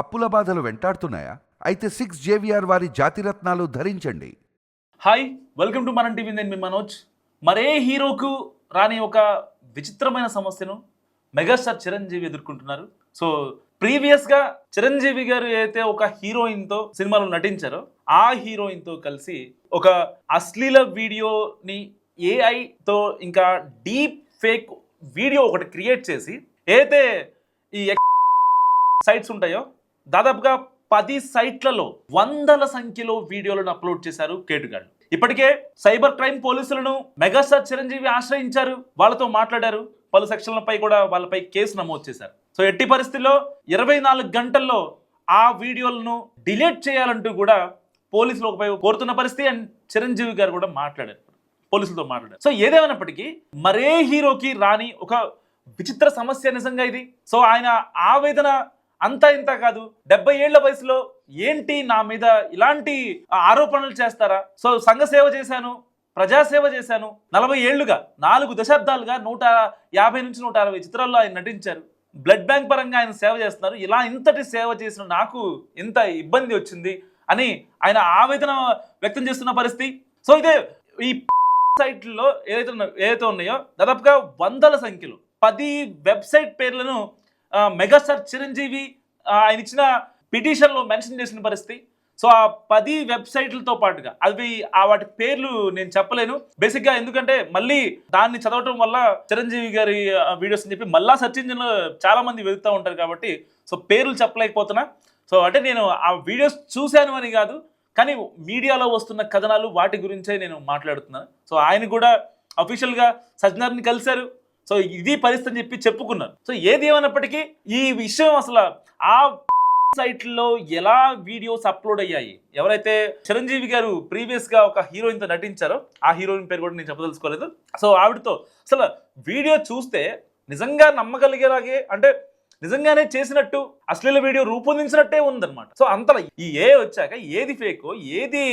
అప్పుల బాధలు వెంటాడుతున్నాయా? అయితే సిక్స్ జేవిఆర్ వారి జాతిరత్నాలు ధరించండి. Hi welcome to Manam TV నేను మీ మనోజ్. మరే హీరోకు రాని ఒక విచిత్రమైన సమస్యను మెగాస్టార్ చిరంజీవి ఎదుర్కొంటున్నారు. సో ప్రీవియస్గా చిరంజీవి గారు అయితే ఒక హీరోయిన్తో సినిమాలో నటించారో ఆ హీరోయిన్తో కలిసి ఒక అశ్లీల వీడియోని ఏఐతో ఇంకా డీప్ ఫేక్ వీడియో ఒకటి క్రియేట్ చేసి అయితే ఈ సైట్స్ ఉంటాయో దాదాపుగా పది సైట్లలో వందల సంఖ్యలో వీడియోలను అప్లోడ్ చేశారు కేటుగాళ్ళు ఇప్పటికే సైబర్ క్రైమ్ పోలీసులను మెగాస్టార్ చిరంజీవి ఆశ్రయించారు వాళ్ళతో మాట్లాడారు పలు సెక్షన్లపై కూడా వాళ్ళపై కేసు నమోదు చేశారు. సో ఎట్టి పరిస్థితుల్లో ఇరవై నాలుగు గంటల్లో ఆ వీడియోలను డిలీట్ చేయాలంటూ కూడా పోలీసులు ఒకపై కోరుతున్న పరిస్థితి అండ్ చిరంజీవి గారు కూడా మాట్లాడారు. పోలీసులతో మాట్లాడారు. సో ఏదేమైనప్పటికీ మరే హీరోకి రాని ఒక విచిత్ర సమస్య నిజంగా ఇది. సో ఆయన ఆవేదన అంతా ఇంత కాదు. డెబ్బై ఏళ్ళ వయసులో ఏంటి నా మీద ఇలాంటి ఆరోపణలు చేస్తారా? సో సంఘ సేవ చేశాను ప్రజాసేవ చేశాను. నలభై ఏళ్ళుగా నాలుగు దశాబ్దాలుగా నూట యాభై నుంచి నూట అరవై చిత్రాల్లో ఆయన నటించారు. బ్లడ్ బ్యాంక్ పరంగా ఆయన సేవ చేస్తున్నారు. ఇలా ఇంతటి సేవ చేసిన నాకు ఇంత ఇబ్బంది వచ్చింది అని ఆయన ఆవేదన వ్యక్తం చేస్తున్న పరిస్థితి. సో ఇదే ఈ సైట్లో ఏదైతే ఉన్న- ఏదైతే ఉన్నాయో దాదాపుగా వందల సంఖ్యలో పది వెబ్సైట్ పేర్లను మెగాస్టార్ చిరంజీవి ఆయన ఇచ్చిన పిటిషన్లో మెన్షన్ చేసిన పరిస్థితి. సో ఆ పది వెబ్సైట్లతో పాటుగా అవి ఆ వాటి పేర్లు నేను చెప్పలేను. బేసిక్గా ఎందుకంటే మళ్ళీ దాన్ని చదవటం వల్ల చిరంజీవి గారి వీడియోస్ అని చెప్పి మళ్ళా సెర్చ్ ఇంజిన్లో చాలా మంది వెతుకుతూ ఉంటారు కాబట్టి సో పేర్లు చెప్పలేకపోతున్నా. సో అంటే నేను ఆ వీడియోస్ చూశాను అని కాదు కానీ మీడియాలో వస్తున్న కథనాలు వాటి గురించే నేను మాట్లాడుతున్నాను. సో ఆయన కూడా అఫీషియల్గా సజ్జనార్ని కలిశారు. సో ఇది పరిస్థితి అని చెప్పి చెప్పుకున్నారు. సో ఏది ఏమైనప్పటికీ ఈ విషయం అసలు ఆ సైట్లో ఎలా వీడియోస్ అప్లోడ్ అయ్యాయి? ఎవరైతే చిరంజీవి గారు ప్రీవియస్గా ఒక హీరోయిన్తో నటించారో ఆ హీరోయిన్ పేరు కూడా నేను చెప్పదలుచుకోలేదు. సో ఆవిడతో అసలు వీడియో చూస్తే నిజంగా నమ్మగలిగేలాగే అంటే నిజంగానే చేసినట్టు అశ్లీల వీడియో రూపొందించినట్టే ఉందన్నమాట. సో అంతలా ఈ ఏ వచ్చాక ఏది ఫేకో ఏది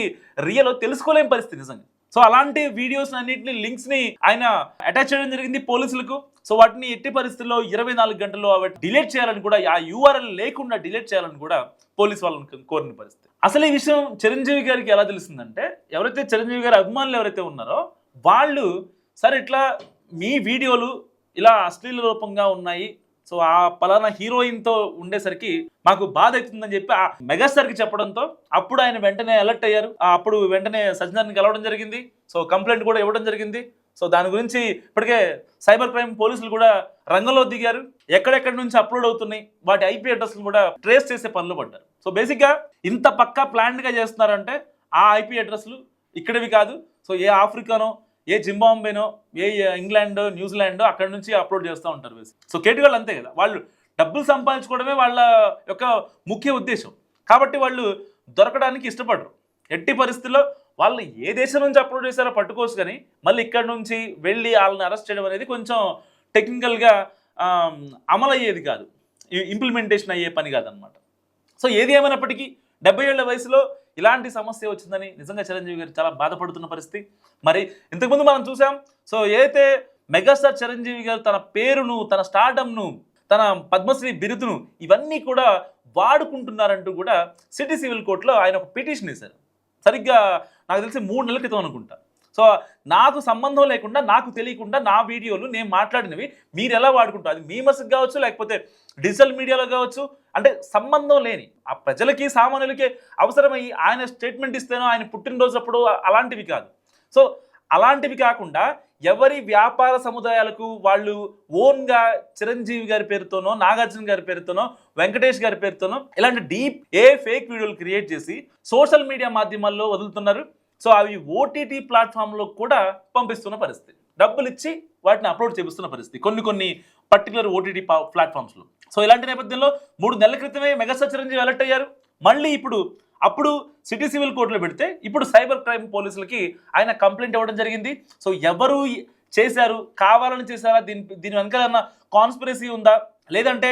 రియలో తెలుసుకోలేని పరిస్థితి నిజంగా. సో అలాంటి వీడియోస్ అన్నింటిని లింక్స్ని ఆయన అటాచ్ చేయడం జరిగింది పోలీసులకు. సో వాటిని ఎట్టి పరిస్థితుల్లో ఇరవై నాలుగు గంటల్లో అవి డిలీట్ చేయాలని కూడా ఆ యూఆర్ఎల్ లేకుండా డిలీట్ చేయాలని కూడా పోలీస్ వాళ్ళని కోరిన పరిస్థితి. అసలు ఈ విషయం చిరంజీవి గారికి ఎలా తెలిసిందంటే ఎవరైతే చిరంజీవి గారి అభిమానులు ఎవరైతే ఉన్నారో వాళ్ళు సరే ఇట్లా మీ వీడియోలు ఇలా అశ్లీల రూపంగా ఉన్నాయి సో ఆ పలానా హీరోయిన్తో ఉండేసరికి మాకు బాధ అవుతుందని చెప్పి ఆ మెగాస్టార్కి చెప్పడంతో అప్పుడు ఆయన వెంటనే అలర్ట్ అయ్యారు. ఆ అప్పుడు వెంటనే సజ్జనార్ని కలవడం జరిగింది. సో కంప్లైంట్ కూడా ఇవ్వడం జరిగింది. సో దాని గురించి ఇప్పటికే సైబర్ క్రైమ్ పోలీసులు కూడా రంగంలో దిగారు. ఎక్కడెక్కడి నుంచి అప్లోడ్ అవుతున్నాయి వాటి ఐపీ అడ్రస్లు కూడా ట్రేస్ చేసే పనులు పడ్డారు. సో బేసిక్గా ఇంత పక్కా ప్లాన్డ్గా చేస్తున్నారంటే ఆ ఐపీ అడ్రస్లు ఇక్కడవి కాదు. సో ఏ ఆఫ్రికానో ఏ జింబాంబేనో ఏ ఇంగ్లాండ్ న్యూజిలాండో అక్కడ నుంచి అప్లోడ్ చేస్తూ ఉంటారు సో కేటీ వాళ్ళు అంతే కదా. వాళ్ళు డబ్బులు సంపాదించుకోవడమే వాళ్ళ యొక్క ముఖ్య ఉద్దేశం. కాబట్టి వాళ్ళు దొరకడానికి ఇష్టపడరు. ఎట్టి పరిస్థితుల్లో వాళ్ళు ఏ దేశం నుంచి అప్లోడ్ చేశారో పట్టుకోవచ్చు కానీ మళ్ళీ ఇక్కడ నుంచి వెళ్ళి వాళ్ళని అరెస్ట్ చేయడం అనేది కొంచెం టెక్నికల్గా అమలు అయ్యేది కాదు. ఇంప్లిమెంటేషన్ అయ్యే పని కాదనమాట. సో ఏది ఏమైనప్పటికీ డెబ్బై ఏళ్ళ వయసులో ఇలాంటి సమస్య వచ్చిందని నిజంగా చిరంజీవి గారు చాలా బాధపడుతున్న పరిస్థితి. మరి ఇంతకుముందు మనం చూసాం సో ఏదైతే మెగాస్టార్ చిరంజీవి గారు తన పేరును తన స్టార్డమ్ను తన పద్మశ్రీ బిరుదును ఇవన్నీ కూడా వాడుకుంటున్నారంటూ కూడా సిటీ సివిల్ కోర్టులో ఆయన ఒక పిటిషన్ వేశారు. సరిగ్గా నాకు తెలిసి మూడు నెలల క్రితం అనుకుంటా. సో నాకు సంబంధం లేకుండా నాకు తెలియకుండా నా వీడియోలు నేను మాట్లాడినవి మీరు ఎలా వాడుకుంటారు? అది మీ కావచ్చు లేకపోతే డిజిటల్ మీడియాలో కావచ్చు. అంటే సంబంధం లేని ఆ ప్రజలకి సామాన్యులకి అవసరమయ్యి ఆయన స్టేట్మెంట్ ఇస్తేనో ఆయన పుట్టినరోజు అప్పుడు అలాంటివి కాదు. సో అలాంటివి కాకుండా ఎవరి వ్యాపార సముదాయాలకు వాళ్ళు ఓన్గా చిరంజీవి గారి పేరుతోనో నాగార్జున గారి పేరుతోనో వెంకటేష్ గారి పేరుతోనో ఇలాంటి డీప్ ఏ ఫేక్ వీడియోలు క్రియేట్ చేసి సోషల్ మీడియా మాధ్యమాల్లో వదులుతున్నారు. సో అవి ఓటీటీ ప్లాట్ఫామ్లో కూడా పంపిస్తున్న పరిస్థితి. డబ్బులు ఇచ్చి వాటిని అప్లోడ్ చేపిస్తున్న పరిస్థితి కొన్ని కొన్ని పర్టికులర్ ఓటీటీ ప్లాట్ఫామ్స్లో. సో ఇలాంటి నేపథ్యంలో మూడు నెలల క్రితమే మెగాస్టార్ చిరంజీవి అలర్ట్ అయ్యారు. మళ్ళీ ఇప్పుడు అప్పుడు సిటీ సివిల్ కోర్టులో పెడితే ఇప్పుడు సైబర్ క్రైమ్ పోలీసులకి ఆయన కంప్లైంట్ ఇవ్వడం జరిగింది. సో ఎవరు చేశారు కావాలని చేశారా దీని దీని వెనకాలన్న ఏమన్నా కాన్స్పిరసీ ఉందా? లేదంటే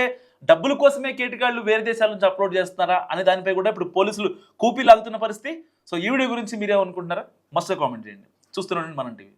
డబ్బుల కోసమే కేటగాళ్ళు వేరే దేశాల నుంచి అప్లోడ్ చేస్తున్నారా అనే దానిపై కూడా ఇప్పుడు పోలీసులు కూపీ లాగుతున్న పరిస్థితి. సో ఈ వీడియో గురించి మీరేమనుకుంటున్నారా? మస్తు కామెంట్ చేయండి. చూస్తున్నాండి మనం టీవీ.